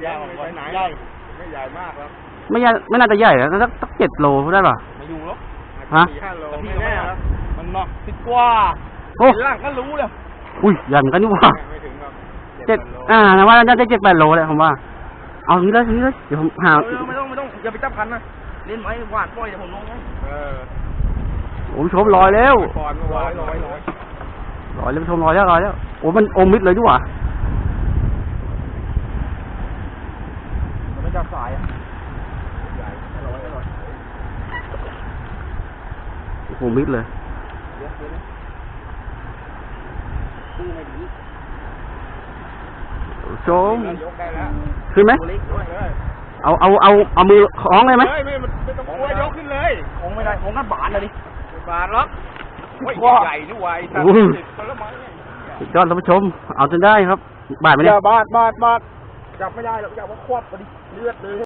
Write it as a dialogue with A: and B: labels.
A: ใหญ่ไปไหน
B: ใหญ่
A: ไม่ใหญ่มากแล้ว
C: ไม่ใหญ่ไม่น่าจะใหญ่นะสักสักเจ็ดโลได้ป่ะ
B: ไม่อยู่หรอก
C: ฮะ
A: สี่ห้าโล
B: แต่พี่
A: ไม่
B: ก็ไม่
A: แน่
B: เอา
A: แล้ว
B: มันเนาะสิบกว่า
C: โอ้
B: เห็นหลังก็รู้เลย
C: อุ้ยใหญ่เหมือนกันนี่หว่า
A: ไม่ถึงหรอก
C: เจ็ด
A: แปโล
C: อ่านะว่าน่าจะเจ็ดแปดโลเลยผมว่า เอาอย่างนี้เลยอย่างนี้เลยเดี๋ยวผมหา
B: เออไม่ต้องไม่ต้องอย่าไปจับพันนะเล่นไว้หวานปล่อยเดี๋ยวผมลงให้
A: เออ
C: ผมชมลอยแล้ว
A: ก่อนเมื่อวานร้อยร้อย
C: ลอยแล้วชมลอยแล้วลอยแล้วโอ้มันอมมิดเลยดีกว่า
B: มันไม่จับสายอะ
A: ใหญ่ร้อยร้อย
C: โอ้โหมิดเลย
B: เดี๋ยวเดี๋ยวนะตู้ไม่ดี
C: ชม
A: ยกได้แล้ว
C: ขึ้นไหม
B: ตัวเล็ก
A: ย
B: ด้วย
A: กเลย
C: เอาเอาเอาเอามือคล้องเลยไหม
A: เฮ้ยไม่ไม่ต้องกลัวยกขึ้นเลย
B: คงไม่ได้คงก็บานเลยดิ
A: บาทหรอกโอ้ยใหญ่นี่วายสัต
C: โอ้
A: ว์
C: โห
A: สิบคนละไม้เนี่ย
C: สุดยอดท่านผู้ชม เอาจนได้ครับ บาดไหม
B: อ
C: เนี่ย
B: ย่าบาดบาดบาด จับไม่ได้หรอกจับว่าควบพอดีเลือดเลย